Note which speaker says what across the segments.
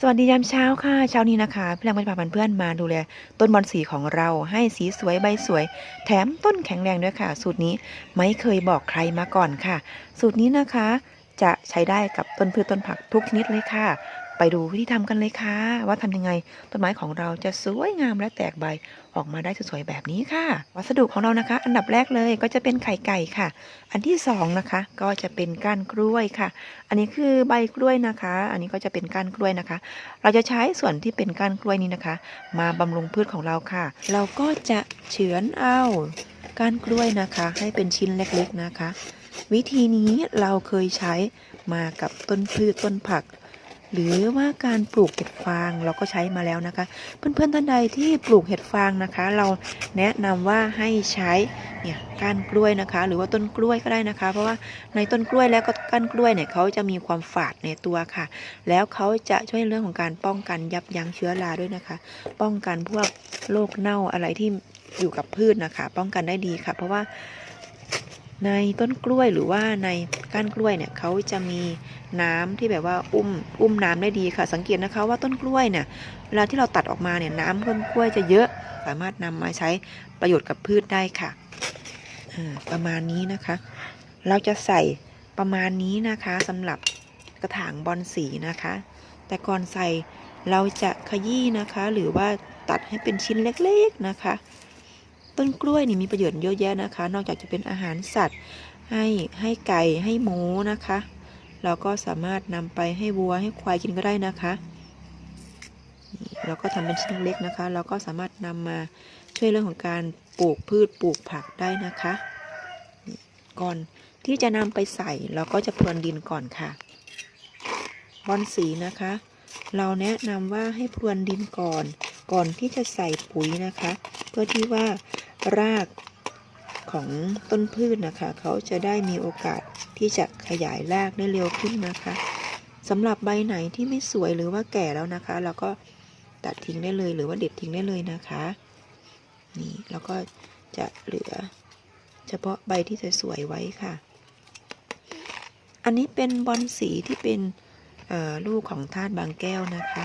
Speaker 1: สวัสดียามเช้าค่ะ เช้านี้นะคะพี่แรงจะพาเพื่อนๆมาดูแลต้นบอนสีของเราให้สีสวยใบสวย แถมต้นแข็งแรงด้วยค่ะ สูตรนี้ไม่เคยบอกใครมาก่อนค่ะ สูตรนี้นะคะ จะใช้ได้กับต้นพืชต้นผักทุกชนิดเลยค่ะ ไปดูวิธีทำกันเลยค่ะ ว่าทำยังไงต้นไม้ของเราจะสวยงามและแตกใบออกมาได้สวยๆแบบนี้ค่ะ วัสดุของเรานะคะ อันดับแรกเลยก็จะเป็นไข่ไก่ค่ะ อันที่สองนะคะก็จะเป็นก้านกล้วยค่ะ อันนี้คือใบกล้วยนะคะ อันนี้ก็จะเป็นก้านกล้วยนะคะ เราจะใช้ส่วนที่เป็นก้านกล้วยนี้นะคะ มาบำรุงพืชของเราค่ะ เราก็จะเฉือนเอาก้านกล้วยนะคะ ให้เป็นชิ้นเล็กๆนะคะ วิธีนี้เราเคยใช้มากับต้นพืชต้นผัก หรือว่าการปลูกเห็ดฟางเราก็ใช้มาแล้วนะคะ เพื่อนๆท่านใดที่ปลูกเห็ดฟางนะคะ เราแนะนำว่าให้ใช้เนี่ยก้านกล้วยนะคะ หรือว่าต้นกล้วยก็ได้นะคะ เพราะว่าในต้นกล้วยแล้วก็ก้านกล้วยเนี่ยเขาจะมีความฝาดในตัวค่ะ แล้วเขาจะช่วยเรื่องของการป้องกันยับยั้งเชื้อราด้วยนะคะ ป้องกันพวกโรคเน่าอะไรที่อยู่กับพืชนะคะ ป้องกันได้ดีค่ะ เพราะว่า ในต้นกล้วยหรือว่าในก้านกล้วยเนี่ยเขาจะมีน้ำที่แบบว่าอุ้มอุ้มน้ำได้ดีค่ะ สังเกตนะคะว่าต้นกล้วยเนี่ยเวลาที่เราตัดออกมาเนี่ยน้ำต้นกล้วยจะเยอะ สามารถนำมาใช้ประโยชน์กับพืชได้ค่ะประมาณนี้นะคะ เราจะใส่ประมาณนี้นะคะสำหรับกระถางบอนสีนะคะ แต่ก่อนใส่เราจะขยี้นะคะ หรือว่าตัดให้เป็นชิ้นเล็กๆนะคะ ต้นกล้วยนี่มีประโยชน์เยอะแยะนะคะ นอกจากจะเป็นอาหารสัตว์ ให้ให้ไก่ให้หมูนะคะ เราก็สามารถนำไปให้วัวให้ควายกินก็ได้นะคะเราก็ทำเป็นชิ้นเล็กนะคะ เราก็สามารถนำมาช่วยเรื่องของการปลูกพืชปลูกผักได้นะคะ ก่อนที่จะนำไปใส่เราก็จะพรวนดินก่อนค่ะบอนสีนะคะ เราแนะนำว่าให้พรวนดินก่อน ก่อนที่จะใส่ปุ๋ยนะคะ เพื่อที่ว่า รากของต้นพืชนะคะ เขาจะได้มีโอกาสที่จะขยายรากได้เร็วขึ้นนะคะสำหรับใบไหนที่ไม่สวยหรือว่าแก่แล้วนะคะ เราก็ตัดทิ้งได้เลยหรือว่าเด็ดทิ้งได้เลยนะคะนี่แล้วก็จะเหลือ เฉพาะใบที่สวยๆไว้ค่ะ อันนี้เป็นบอนสีที่เป็นลูกของธาตุบางแก้วนะคะ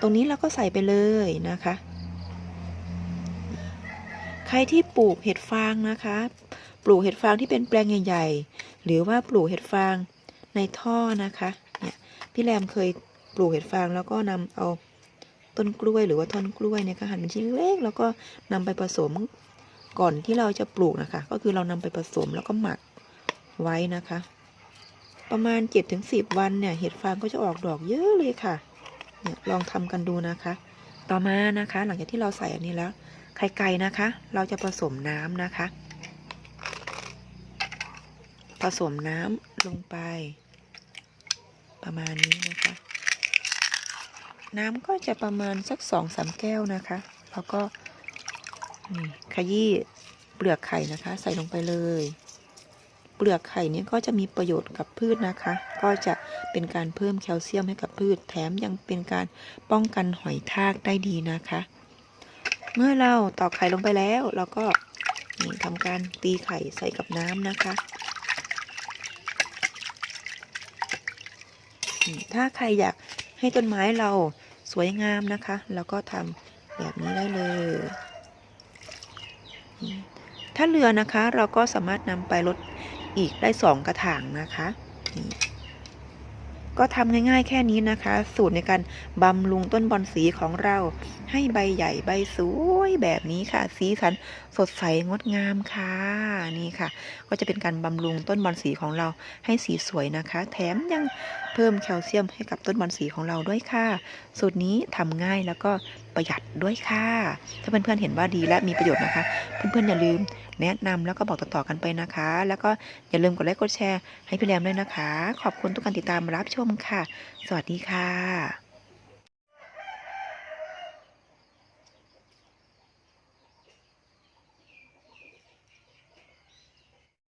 Speaker 1: ตรงนี้เราก็ใส่ไปเลยนะคะ รที่ปลูกเห็ดฟางนะคะ ปลูกเห็ดฟางที่เป็นแปลงใหญ่ๆ หรือว่าปลูกเห็ดฟางในท่อนะคะเนี่ยพี่แรมเคยปลูกเห็ดฟางแล้วก็นำเอาต้นกล้วยหรือว่าท่อนกล้วยเนี่ยค่ะหั่นเป็นชิ้นเล็กแล้วก็นำไปผสมก่อนที่เราจะปลูกนะคะ ก็คือเรานำไปผสมแล้วก็หมักไว้นะคะ ประมาณ 7-10 วันเนี่ยเห็ดฟางก็จะออกดอกเยอะเลยค่ะเนี่ยลองทำกันดูนะคะ ต่อมานะคะ หลังจากที่เราใส่อันนี้แล้ว ไข่ไก่นะคะ เราจะผสมน้ำนะคะ ผสมน้ำลงไป ประมาณนี้นะคะ น้ำก็จะประมาณสักสองสามแก้วนะคะ แล้วก็นี่ขยี้เปลือกไข่นะคะ ใส่ลงไปเลย เปลือกไข่นี้ก็จะมีประโยชน์กับพืชนะคะ ก็จะเป็นการเพิ่มแคลเซียมให้กับพืช แถมยังเป็นการป้องกันหอยทากได้ดีนะคะ เมื่อเราตอกไข่ลงไปแล้วเราก็ทำการตีไข่ใส่กับน้ำนะคะถ้าใครอยากให้ต้นไม้เราสวยงามนะคะเราก็ทำแบบนี้ได้เลย ถ้าเรือนะคะเราก็สามารถนำไปลด อีกได้สองกระถางนะคะนี่ก็ทำง่ายๆแค่นี้นะคะ สูตรในการบำรุงต้นบอนสีของเรา ให้ใบใหญ่ใบสวยแบบนี้ค่ะ สีสันสดใสงดงามค่ะนี่ค่ะ ก็จะเป็นการบำรุงต้นบอนสีของเราให้สีสวยนะคะ แถมยังเพิ่มแคลเซียมให้กับต้นบอนสีของเราด้วยค่ะ สูตรนี้ทำง่ายแล้วก็ ประหยัดด้วยค่ะ ถ้าเพื่อนๆเห็นว่าดีและมีประโยชน์นะคะ เพื่อนๆอย่าลืมแนะนำแล้วก็บอกต่อๆกันไปนะคะ แล้วก็อย่าลืมกดไลค์กดแชร์ให้พี่แรมด้วยนะคะ ขอบคุณทุกการติดตามรับชมค่ะ สวัสดีค่ะ